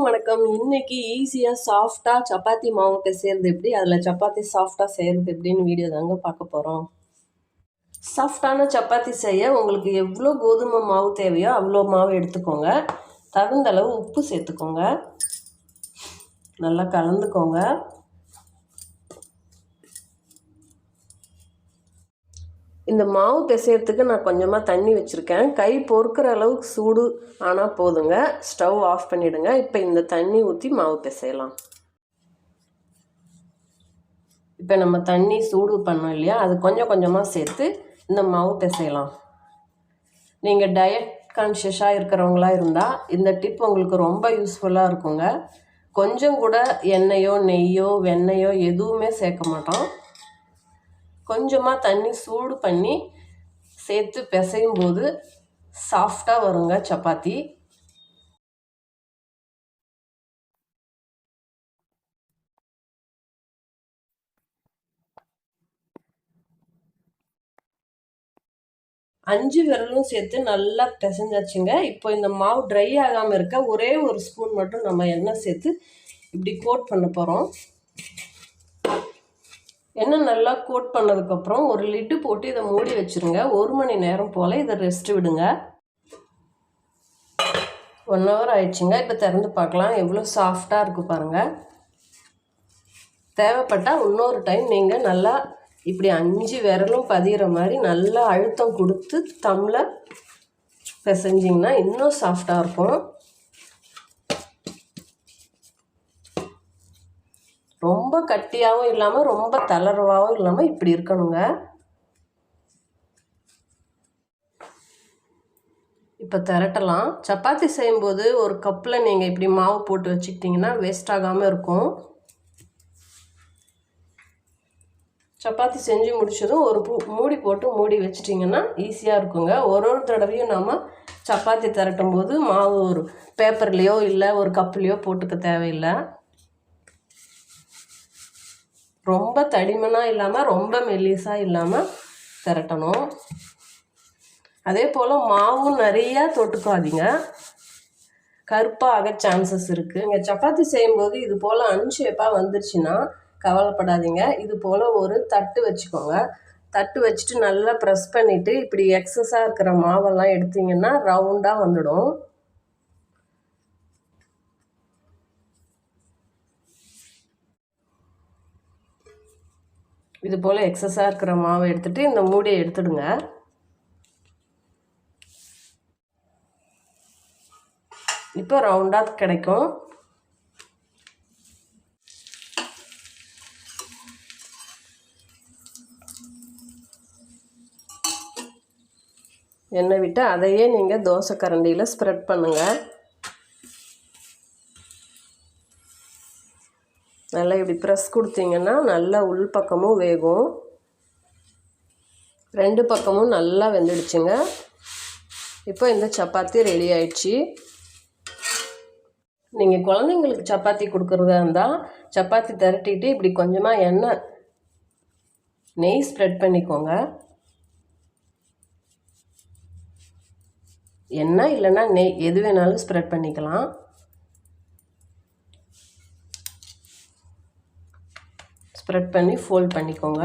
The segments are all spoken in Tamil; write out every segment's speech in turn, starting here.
எல்லாருக்கும் வணக்கம். இன்னைக்கு ஈஸியாக சாஃப்டாக சப்பாத்தி மாவு பிசைறது எப்படி அதில் சப்பாத்தி சாஃப்டாக செய்கிறது எப்படின்னு வீடியோ தாங்க பார்க்க போகிறோம் சாஃப்டான சப்பாத்தி செய்ய உங்களுக்கு எவ்வளோ கோதுமை மாவு தேவையோ அவ்வளோ மாவு எடுத்துக்கோங்க. தகுந்த அளவு உப்பு சேர்த்துக்கோங்க. நல்லா கலந்துக்கோங்க. இந்த மாவு பிசையறதுக்கு நான் கொஞ்சமாக தண்ணி வச்சுருக்கேன். கை பொறுக்கிற அளவுக்கு சூடு ஆனால் போதுங்க. ஸ்டவ் ஆஃப் பண்ணிவிடுங்க இப்போ இந்த தண்ணி ஊற்றி மாவு பிசையலாம். இப்போ நம்ம தண்ணி சூடு பண்ணோம் இல்லையா? அது கொஞ்சம் கொஞ்சமாக சேர்த்து இந்த மாவு பிசையலாம். நீங்கள் டயட் கான்ஷியஸாக இருக்கிறவங்களா இருந்தால் இந்த டிப் உங்களுக்கு ரொம்ப யூஸ்ஃபுல்லாக இருக்குங்க. கொஞ்சம் கூட எண்ணெயோ நெய்யோ வெண்ணெயோ எதுவுமே சேர்க்க மாட்டோம். கொஞ்சமாக தண்ணி சூடு பண்ணி சேர்த்து பிசையும் போது சாஃப்டாக வருங்க சப்பாத்தி. அஞ்சு விரலும் சேர்த்து நல்லா பிசைஞ்சாச்சுங்க. இப்போ இந்த மாவு ட்ரை ஆகாமல் இருக்க ஒரே ஒரு ஸ்பூன் மட்டும் நம்ம எண்ணெய் சேர்த்து இப்படி கோட் பண்ண போகிறோம் எண்ணெய் நல்லா கோட் பண்ணதுக்கப்புறம் ஒரு லிட்டு போட்டு இதை மூடி வச்சுருங்க. ஒரு மணி நேரம் போல் இதை ரெஸ்ட் விடுங்க. ஒன் ஹவர் ஆயிடுச்சுங்க. இப்போ திறந்து பார்க்கலாம். எவ்வளோ சாஃப்டாக இருக்குது பாருங்கள் தேவைப்பட்டால் இன்னொரு டைம் நீங்கள் நல்லா இப்படி அஞ்சு விரலும் பதிகிற மாதிரி நல்லா அழுத்தம் கொடுத்து தம்மில் பிசைஞ்சிங்கன்னா இன்னும் சாஃப்டாக இருக்கும். ரொம்ப கட்டியாகவும் இல்லாமல் ரொம்ப தளர்வாகவும் இல்லாமல் இப்படி இருக்கணுங்க. இப்போ திரட்டலாம். சப்பாத்தி செய்யும்போது ஒரு கப்பில் நீங்கள் இப்படி மாவு போட்டு வச்சுக்கிட்டிங்கன்னா வேஸ்ட் ஆகாமல் இருக்கும். சப்பாத்தி செஞ்சு முடிச்சதும் ஒரு மூடி போட்டு மூடி வச்சிட்டிங்கன்னா ஈஸியாக இருக்குங்க. ஒரு ஒரு தடவையும் நாம் சப்பாத்தி திரட்டும் போது மாவு ஒரு பேப்பர்லேயோ இல்லை ஒரு கப்புலேயோ போட்டுக்க தேவையில்லை. ரொம்ப தடிமனாக இல்லாமல் ரொம்ப மெல்லிஸாக இல்லாமல் திரட்டணும். அதே போல் மாவும் நிறையா தொட்டுக்காதீங்க. கருப்பாக ஆக சான்சஸ் இருக்குது இங்கே சப்பாத்தி செய்யும்போது இது போல் அன்ஷேப்பாக வந்துருச்சுன்னா கவலைப்படாதீங்க. இது போல் ஒரு தட்டு வச்சுக்கோங்க. தட்டு வச்சுட்டு நல்லா ப்ரெஸ் பண்ணிவிட்டு இப்படி எக்ஸஸாக இருக்கிற மாவெல்லாம் எடுத்திங்கன்னா ரவுண்டாக வந்துடும். இது போல் எக்ஸஸாக இருக்கிற மாவை எடுத்துகிட்டு இந்த மூடியை எடுத்துடுங்க. இப்போ ரவுண்டாக கிடைக்கும். எண்ணெய் விட்டு அதையே நீங்கள் தோசை கரண்டியில் ஸ்ப்ரெட் பண்ணுங்கள் நல்லா இப்படி ப்ரெஸ் கொடுத்தீங்கன்னா நல்லா உள் பக்கமும் வேகும். ரெண்டு பக்கமும் நல்லா வெந்துடுச்சுங்க. இப்போ இந்த சப்பாத்தி ரெடி ஆயிடுச்சு. நீங்கள் குழந்தைங்களுக்கு சப்பாத்தி கொடுக்குறதா இருந்தால் சப்பாத்தி திரட்டிட்டு இப்படி கொஞ்சமாக எண்ணெய் நெய் ஸ்ப்ரெட் பண்ணிக்கோங்க. எண்ணெய் இல்லைன்னா நெய் எது வேணாலும் ஸ்ப்ரெட் பண்ணிக்கலாம். ஸ்ப்ரெட் பண்ணி ஃபோல்ட் பண்ணிக்கோங்க.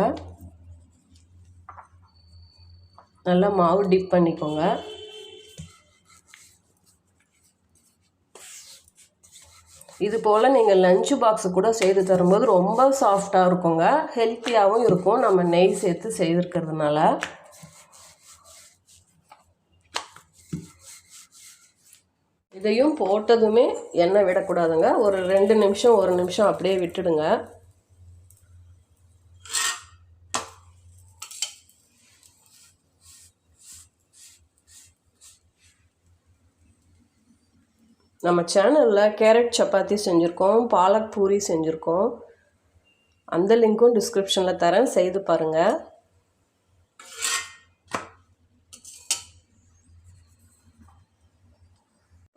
நல்லா மாவு டிப் பண்ணிக்கோங்க. இது போல் நீங்கள் லஞ்ச் பாக்ஸு கூட செய்து தரும்போது ரொம்ப சாஃப்டாக இருக்குங்க. ஹெல்த்தியாகவும் இருக்கும். நம்ம நெய் சேர்த்து செய்திருக்கிறதுனால. இதையும் போட்டதுமே எண்ணெய் விடக்கூடாதுங்க. ஒரு ரெண்டு நிமிஷம் ஒரு நிமிஷம் அப்படியே விட்டுடுங்க. நம்ம சேனலில் கேரட் சப்பாத்தி செஞ்சுருக்கோம் பாலக் பூரி செஞ்சுருக்கோம். அந்த லிங்க்கும் டிஸ்கிரிப்ஷனில் தரேன் செய்து பாருங்கள்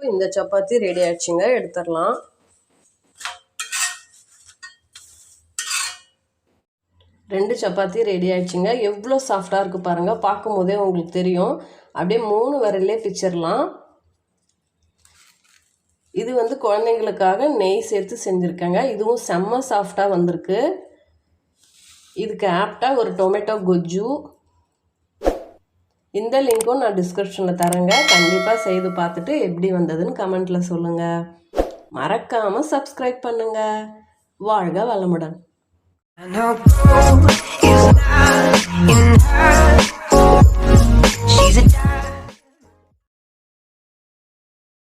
இந்த சப்பாத்தி ரெடி ஆயிடுச்சுங்க எடுத்துடலாம். ரெண்டு சப்பாத்தி ரெடி ஆயிடுச்சுங்க. எவ்வளோ சாஃப்டாக இருக்குது பாருங்கள் பார்க்கும் போதே உங்களுக்கு தெரியும். அப்படியே மூணு விரலே பிச்சிடலாம் இது வந்து குழந்தைங்களுக்காக நெய் சேர்த்து செஞ்சுருக்கேங்க. இதுவும் செம்ம சாஃப்டாக வந்திருக்கு. இதுக்கு ஆப்டாக ஒரு டொமேட்டோ கொஜ்ஜு இந்த லிங்க்கும் நான் டிஸ்கிரிப்ஷனில் தரேங்க. கண்டிப்பாக செய்து பார்த்துட்டு எப்படி வந்ததுன்னு கமெண்ட்டில் சொல்லுங்கள் மறக்காமல் சப்ஸ்கிரைப் பண்ணுங்கள் வாழ்க வளமுடன். I know. Is in her. She's a